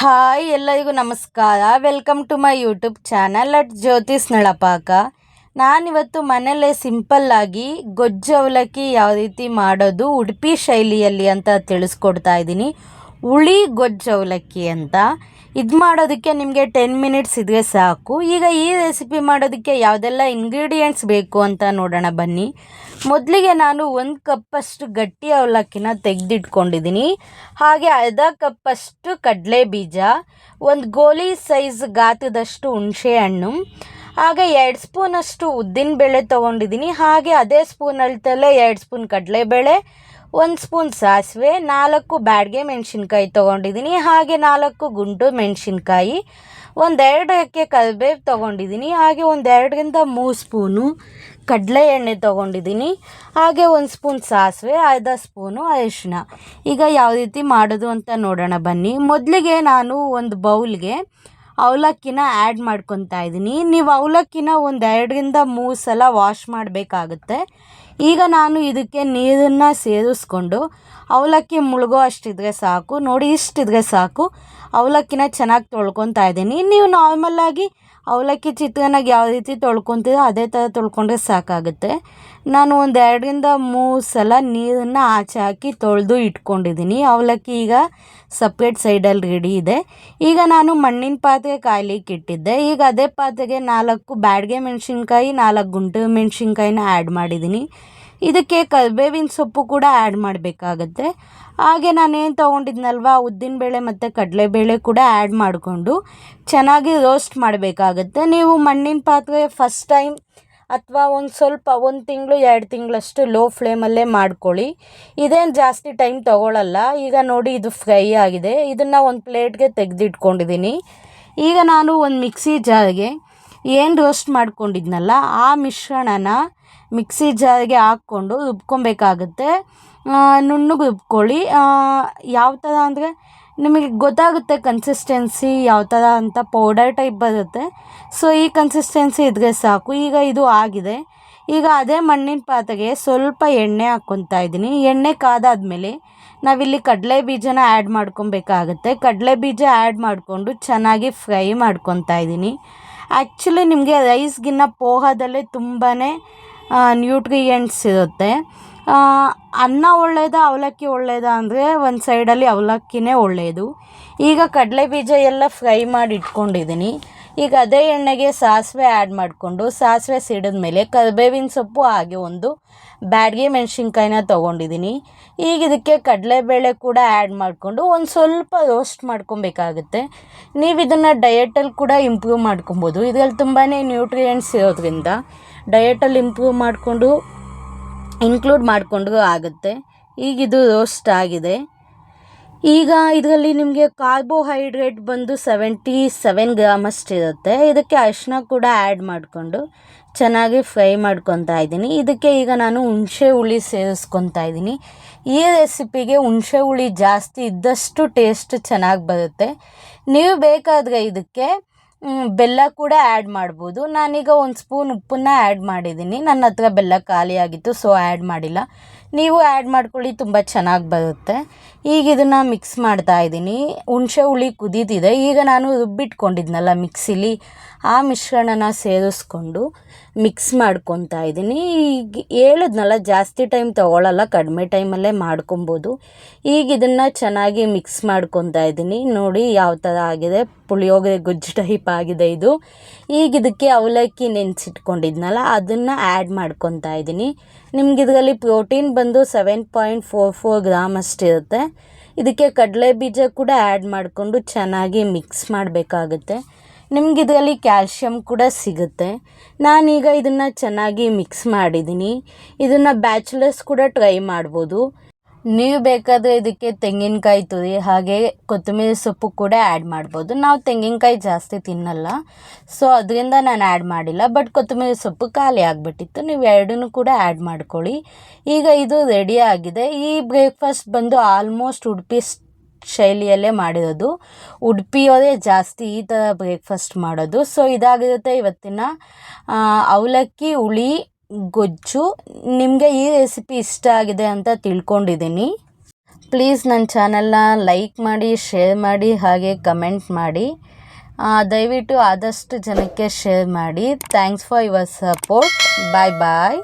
Hi ಎಲ್ಲರಿಗೂ ನಮಸ್ಕಾರ. Welcome to my YouTube channel at Jyothi's Nalapaka ನಾನಿವತ್ತು ಮನೆಯಲ್ಲೇ ಸಿಂಪಲ್ಲಾಗಿ ಗೊಜ್ಜು ಅವಲಕ್ಕಿ ಯಾವ ರೀತಿ ಮಾಡೋದು, ಉಡುಪಿ ಶೈಲಿಯಲ್ಲಿ ಅಂತ ತಿಳಿಸ್ಕೊಡ್ತಾ ಇದ್ದೀನಿ. ಹುಳಿ ಗೊಜ್ಜು ಅವಲಕ್ಕಿ ಅಂತ. ಇದು ಮಾಡೋದಕ್ಕೆ ನಿಮಗೆ ಟೆನ್ ಮಿನಿಟ್ಸ್ ಇದ್ರೆ ಸಾಕು. ಈಗ ಈ ರೆಸಿಪಿ ಮಾಡೋದಕ್ಕೆ ಯಾವುದೆಲ್ಲ ಇಂಗ್ರೀಡಿಯೆಂಟ್ಸ್ ಬೇಕು ಅಂತ ನೋಡೋಣ ಬನ್ನಿ. ಮೊದಲಿಗೆ ನಾನು ಒಂದು ಕಪ್ಪಷ್ಟು ಗಟ್ಟಿ ಅವಲಕ್ಕಿನ ತೆಗೆದಿಟ್ಕೊಂಡಿದ್ದೀನಿ. ಹಾಗೆ ಅರ್ಧ ಕಪ್ಪಷ್ಟು ಕಡಲೆ ಬೀಜ ಒಂದು ಗೋಲಿ ಸೈಜ್ ಗಾತ್ರದಷ್ಟು ಹುಣಸೆ ಹಣ್ಣು ಹಾಗೆ ಎರಡು ಸ್ಪೂನಷ್ಟು ಉದ್ದಿನಬೇಳೆ ತೊಗೊಂಡಿದ್ದೀನಿ. ಹಾಗೆ ಅದೇ ಸ್ಪೂನ್ ತಲೆ ಎರಡು ಸ್ಪೂನ್ ಕಡಲೆಬೇಳೆ ಒಂದು ಸ್ಪೂನ್ ಸಾಸಿವೆ, ನಾಲ್ಕು ಬ್ಯಾಡ್ಗೆ ಮೆಣಸಿನ್ಕಾಯಿ ತೊಗೊಂಡಿದ್ದೀನಿ ಹಾಗೆ ನಾಲ್ಕು ಗುಂಟು ಮೆಣಸಿನ್ಕಾಯಿ, ಒಂದೆರಡು ಎಕ್ಕೆ ಕರಿಬೇವು ತೊಗೊಂಡಿದ್ದೀನಿ ಹಾಗೆ ಒಂದೆರಡರಿಂದ ಮೂರು ಸ್ಪೂನು ಕಡಲೆ ಎಣ್ಣೆ ತೊಗೊಂಡಿದ್ದೀನಿ ಹಾಗೆ ಒಂದು ಸ್ಪೂನ್ ಸಾಸಿವೆ, ಅರ್ಧ ಸ್ಪೂನು ಅರಿಶಿನ ಈಗ ಯಾವ ರೀತಿ ಮಾಡೋದು ಅಂತ ನೋಡೋಣ ಬನ್ನಿ. ಮೊದಲಿಗೆ ನಾನು ಒಂದು ಬೌಲ್ಗೆ ಅವಲಕ್ಕಿನ ಆ್ಯಡ್ ಮಾಡ್ಕೊತಾ ಇದ್ದೀನಿ. ನೀವು ಅವಲಕ್ಕಿನ ಒಂದು ಎರಡರಿಂದ ಮೂರು ಸಲ ವಾಶ್ ಮಾಡಬೇಕಾಗುತ್ತೆ. ಈಗ ನಾನು ಇದಕ್ಕೆ ನೀರನ್ನು ಸೇರಿಸ್ಕೊಂಡು ಅವಲಕ್ಕಿ ಮುಳುಗೋ ಅಷ್ಟಿದ್ರೆ ಸಾಕು. ನೋಡಿ ಇಷ್ಟಿದ್ರೆ ಸಾಕು. ಅವಲಕ್ಕಿನ ಚೆನ್ನಾಗಿ ತೊಳ್ಕೊತಾ ಇದ್ದೀನಿ. ನೀವು ನಾರ್ಮಲ್ಲಾಗಿ ಅವಲಕ್ಕಿ ಚಿತ್ರಾನ್ನಾಗ ಯಾವ ರೀತಿ ತೊಳ್ಕೊತೀರೋ ಅದೇ ಥರ ತೊಳ್ಕೊಂಡ್ರೆ ಸಾಕಾಗುತ್ತೆ. ನಾನು ಒಂದು ಎರಡರಿಂದ ಮೂರು ಸಲ ನೀರನ್ನು ಆಚೆ ಹಾಕಿ ತೊಳೆದು ಇಟ್ಕೊಂಡಿದ್ದೀನಿ. ಅವಲಕ್ಕಿ ಈಗ ಸಪ್ರೇಟ್ ಸೈಡಲ್ಲಿ ರೆಡಿ ಇದೆ. ಈಗ ನಾನು ಮಣ್ಣಿನ ಪಾತ್ರೆ ಕಾಯ್ಲಿಕ್ಕೆ ಇಟ್ಟಿದ್ದೆ. ಈಗ ಅದೇ ಪಾತ್ರೆಗೆ ನಾಲ್ಕು ಬ್ಯಾಡ್ಗೆ ಮೆಣಸಿನ್ಕಾಯಿ, ನಾಲ್ಕು ಗುಂಟು ಮೆಣಸಿನ್ಕಾಯಿನ ಆ್ಯಡ್ ಮಾಡಿದ್ದೀನಿ. ಇದಕ್ಕೆ ಕರಿಬೇವಿನ ಸೊಪ್ಪು ಕೂಡ ಆ್ಯಡ್ ಮಾಡಬೇಕಾಗತ್ತೆ. ಹಾಗೆ ನಾನೇನು ತೊಗೊಂಡಿದ್ನಲ್ವ ಉದ್ದಿನಬೇಳೆ ಮತ್ತು ಕಡಲೆಬೇಳೆ ಕೂಡ ಆ್ಯಡ್ ಮಾಡಿಕೊಂಡು ಚೆನ್ನಾಗಿ ರೋಸ್ಟ್ ಮಾಡಬೇಕಾಗತ್ತೆ. ನೀವು ಮಣ್ಣಿನ ಪಾತ್ರೆ ಫಸ್ಟ್ ಟೈಮ್ ಅಥವಾ ಒಂದು ಸ್ವಲ್ಪ, ಒಂದು ತಿಂಗಳು, ಎರಡು ತಿಂಗಳಷ್ಟು ಲೋ ಫ್ಲೇಮಲ್ಲೇ ಮಾಡ್ಕೊಳ್ಳಿ. ಇದೇನು ಜಾಸ್ತಿ ಟೈಮ್ ತೊಗೊಳ್ಳಲ್ಲ ಈಗ ನೋಡಿ ಇದು ಫ್ರೈ ಆಗಿದೆ. ಇದನ್ನು ಒಂದು ಪ್ಲೇಟ್ಗೆ ತೆಗೆದಿಟ್ಕೊಂಡಿದ್ದೀನಿ. ಈಗ ನಾನು ಒಂದು ಮಿಕ್ಸಿ ಜಾರ್ಗೆ ಏನು ರೋಸ್ಟ್ ಮಾಡ್ಕೊಂಡಿದ್ನಲ್ಲ, ಆ ಮಿಶ್ರಣನ ಮಿಕ್ಸಿ ಜಾರಿಗೆ ಹಾಕ್ಕೊಂಡು ರುಬ್ಕೊಬೇಕಾಗುತ್ತೆ. ನುಣ್ಣಗೆ ರುಬ್ಕೊಳ್ಳಿ. ಯಾವ ಥರ ಅಂದರೆ ನಿಮಗೆ ಗೊತ್ತಾಗುತ್ತೆ ಕನ್ಸಿಸ್ಟೆನ್ಸಿ ಯಾವ ಥರ ಅಂತ ಪೌಡರ್ ಟೈಪ್ ಬರುತ್ತೆ. ಸೊ ಈ ಕನ್ಸಿಸ್ಟೆನ್ಸಿ ಇದ್ರೆ ಸಾಕು. ಈಗ ಇದು ಆಗಿದೆ. ಈಗ ಅದೇ ಮಣ್ಣಿನ ಪಾತ್ರೆಗೆ ಸ್ವಲ್ಪ ಎಣ್ಣೆ ಹಾಕ್ಕೊತಾ ಇದ್ದೀನಿ. ಎಣ್ಣೆ ಕಾದಾದ್ಮೇಲೆ ನಾವಿಲ್ಲಿ ಕಡಲೆ ಬೀಜನ ಆ್ಯಡ್ ಮಾಡ್ಕೊಬೇಕಾಗತ್ತೆ. ಕಡಲೆ ಬೀಜ ಆ್ಯಡ್ ಮಾಡಿಕೊಂಡು ಚೆನ್ನಾಗಿ ಫ್ರೈ ಮಾಡ್ಕೊತಾ ಇದ್ದೀನಿ. ಆ್ಯಕ್ಚುಲಿ ನಿಮಗೆ ರೈಸ್ಗಿನ್ನ ಪೋಹದಲ್ಲೇ ತುಂಬಾ ನ್ಯೂಟ್ರಿಯೆಂಟ್ಸ್ ಇರುತ್ತೆ. ಅನ್ನ ಒಳ್ಳೆಯದಾ ಅವಲಕ್ಕಿ ಒಳ್ಳೆಯದಾ ಅಂದರೆ ಒಂದು ಸೈಡಲ್ಲಿ ಅವಲಕ್ಕಿನೇ ಒಳ್ಳೆಯದು ಈಗ ಕಡಲೆ ಬೀಜ ಎಲ್ಲ ಫ್ರೈ ಮಾಡಿ ಇಟ್ಕೊಂಡಿದ್ದೀನಿ ಈಗ ಅದೇ ಎಣ್ಣೆಗೆ ಸಾಸಿವೆ ಆ್ಯಡ್ ಮಾಡಿಕೊಂಡು ಸಾಸಿವೆ ಸಿಡಿದ ಮೇಲೆ ಕರಿಬೇವಿನ ಸೊಪ್ಪು ಹಾಗೆ ಒಂದು ಬ್ಯಾಡ್ಗೆ ಮೆಣಸಿನ್ಕಾಯಿನ ತೊಗೊಂಡಿದ್ದೀನಿ. ಈಗ ಇದಕ್ಕೆ ಕಡಲೆಬೇಳೆ ಕೂಡ ಆ್ಯಡ್ ಮಾಡಿಕೊಂಡು ಒಂದು ಸ್ವಲ್ಪ ರೋಸ್ಟ್ ಮಾಡ್ಕೊಬೇಕಾಗುತ್ತೆ. ನೀವು ಇದನ್ನು ಡಯಟಲ್ಲಿ ಕೂಡ ಇಂಪ್ರೂವ್ ಮಾಡ್ಕೊಬೋದು. ಇದರಲ್ಲಿ ತುಂಬಾ ನ್ಯೂಟ್ರಿಯೆಂಟ್ಸ್ ಇರೋದ್ರಿಂದ ಡಯೆಟಲ್ಲಿ ಇಂಪ್ರೂವ್ ಮಾಡಿಕೊಂಡು ಇನ್ಕ್ಲೂಡ್ ಮಾಡಿಕೊಂಡು ಆಗುತ್ತೆ. ಈಗಿದು ರೋಸ್ಟ್ ಆಗಿದೆ. ಈಗ ಇದರಲ್ಲಿ ನಿಮಗೆ ಕಾರ್ಬೋಹೈಡ್ರೇಟ್ ಬಂದು ಸೆವೆಂಟಿ ಸೆವೆನ್ ಗ್ರಾಮ್ ಅಷ್ಟಿರುತ್ತೆ. ಇದಕ್ಕೆ ಅರಿಶಿನ ಕೂಡ ಆ್ಯಡ್ ಮಾಡಿಕೊಂಡು ಚೆನ್ನಾಗಿ ಫ್ರೈ ಮಾಡ್ಕೊತಾ ಇದ್ದೀನಿ. ಇದಕ್ಕೆ ಈಗ ನಾನು ಹುಣಸೆ ಹುಳಿ ಸೇರಿಸ್ಕೊತಾ ಇದ್ದೀನಿ. ಈ ರೆಸಿಪಿಗೆ ಹುಣಸೆ ಹುಳಿ ಜಾಸ್ತಿ ಇದ್ದಷ್ಟು ಟೇಸ್ಟ್ ಚೆನ್ನಾಗಿ ಬರುತ್ತೆ. ನೀವು ಬೇಕಾದರೆ ಇದಕ್ಕೆ ಬೆಲ್ಲ ಕೂಡ ಆ್ಯಡ್ ಮಾಡ್ಬೋದು. ನಾನೀಗ ಒಂದು ಸ್ಪೂನ್ ಉಪ್ಪನ್ನ ಆ್ಯಡ್ ಮಾಡಿದ್ದೀನಿ ನನ್ನ ಹತ್ರ ಬೆಲ್ಲ ಖಾಲಿಯಾಗಿತ್ತು ಸೊ ಆ್ಯಡ್ ಮಾಡಿಲ್ಲ. ನೀವು ಆ್ಯಡ್ ಮಾಡ್ಕೊಳ್ಳಿ, ತುಂಬ ಚೆನ್ನಾಗಿ ಬರುತ್ತೆ. ಈಗ ಇದನ್ನು ಮಿಕ್ಸ್ ಮಾಡ್ತಾ ಇದ್ದೀನಿ ಹುಣಸೆ ಹುಳಿ ಕುದೀತಿದೆ. ಈಗ ನಾನು ರುಬ್ಬಿಟ್ಕೊಂಡಿದ್ನಲ್ಲ ಮಿಕ್ಸಿಲಿ ಆ ಮಿಶ್ರಣನ ಸೇರಿಸ್ಕೊಂಡು ಮಿಕ್ಸ್ ಮಾಡ್ಕೊತಾ ಇದ್ದೀನಿ ಈಗ ಹೇಳಿದ್ನಲ್ಲ, ಜಾಸ್ತಿ ಟೈಮ್ ತೊಗೊಳ್ಳಲ್ಲ ಕಡಿಮೆ ಟೈಮಲ್ಲೇ ಮಾಡ್ಕೊಬೋದು. ಈಗ ಇದನ್ನು ಚೆನ್ನಾಗಿ ಮಿಕ್ಸ್ ಮಾಡ್ಕೊತಾ ಇದ್ದೀನಿ ನೋಡಿ ಯಾವ ಥರ ಆಗಿದೆ. ಪುಳಿಯೋಗರೆ ಗೊಜ್ಜು ಟೈಪ್ ಆಗಿದೆ ಇದು. ಈಗ ಇದಕ್ಕೆ ಅವಲಕ್ಕಿ ನೆನೆಸಿಟ್ಕೊಂಡಿದ್ನಲ್ಲ, ಅದನ್ನು ಆ್ಯಡ್ ಮಾಡ್ಕೊತಾ ಇದ್ದೀನಿ. ನಿಮ್ಗೆ ಇದರಲ್ಲಿ ಪ್ರೋಟೀನ್ ಬಂದು seven point four four gram ಅಷ್ಟಿರುತ್ತೆ ಇದಕ್ಕೆ ಕಡಲೆ ಬೀಜ ಕೂಡ ಆ್ಯಡ್ ಮಾಡಿಕೊಂಡು ಚೆನ್ನಾಗಿ ಮಿಕ್ಸ್ ಮಾಡಬೇಕಾಗುತ್ತೆ. ನಿಮ್ಗೆ ಇದರಲ್ಲಿ ಕ್ಯಾಲ್ಶಿಯಮ್ ಕೂಡ ಸಿಗುತ್ತೆ. ನಾನೀಗ ಇದನ್ನು ಚೆನ್ನಾಗಿ ಮಿಕ್ಸ್ ಮಾಡಿದ್ದೀನಿ. ಇದನ್ನು ಬ್ಯಾಚುಲರ್ಸ್ ಕೂಡ ಟ್ರೈ ಮಾಡ್ಬೋದು. ನೀವು ಬೇಕಾದರೆ ಇದಕ್ಕೆ ತೆಂಗಿನಕಾಯಿ ತುರಿ ಹಾಗೆ ಕೊತ್ತಂಬರಿ ಸೊಪ್ಪು ಕೂಡ ಆ್ಯಡ್ ಮಾಡ್ಬೋದು. ನಾವು ತೆಂಗಿನಕಾಯಿ ಜಾಸ್ತಿ ತಿನ್ನಲ್ಲ. ಸೊ ಅದರಿಂದ ನಾನು ಆ್ಯಡ್ ಮಾಡಿಲ್ಲ. ಬಟ್ ಕೊತ್ತಂಬರಿ ಸೊಪ್ಪು ಖಾಲಿ ಆಗಿಬಿಟ್ಟಿತ್ತು. ನೀವು ಎರಡನ್ನೂ ಕೂಡ ಆ್ಯಡ್ ಮಾಡ್ಕೊಳ್ಳಿ. ಈಗ ಇದು ರೆಡಿ ಆಗಿದೆ. ಈ ಬ್ರೇಕ್ಫಾಸ್ಟ್ ಬಂದು ಆಲ್ಮೋಸ್ಟ್ ಉಡುಪಿ ಶೈಲಿಯಲ್ಲೇ ಮಾಡಿರೋದು. ಉಡುಪಿಯವರೇ ಜಾಸ್ತಿ ಈ ಥರ ಬ್ರೇಕ್ಫಾಸ್ಟ್ ಮಾಡೋದು. ಸೊ ಇದಾಗಿರುತ್ತೆ ಇವತ್ತಿನ ಅವಲಕ್ಕಿ, ಹುಳಿ ಗೊಜ್ಜು. ನಿಮಗೆ ಈ ರೆಸಿಪಿ ಇಷ್ಟ ಆಗಿದೆ ಅಂತ ತಿಳ್ಕೊಂಡಿದ್ದೀನಿ. ಪ್ಲೀಸ್ ನನ್ನ ಚಾನಲ್ನ ಲೈಕ್ ಮಾಡಿ ಶೇರ್ ಮಾಡಿ, ಹಾಗೆ ಕಮೆಂಟ್ ಮಾಡಿ. ದಯವಿಟ್ಟು ಆದಷ್ಟು ಜನಕ್ಕೆ ಶೇರ್ ಮಾಡಿ. Thanks for your support bye bye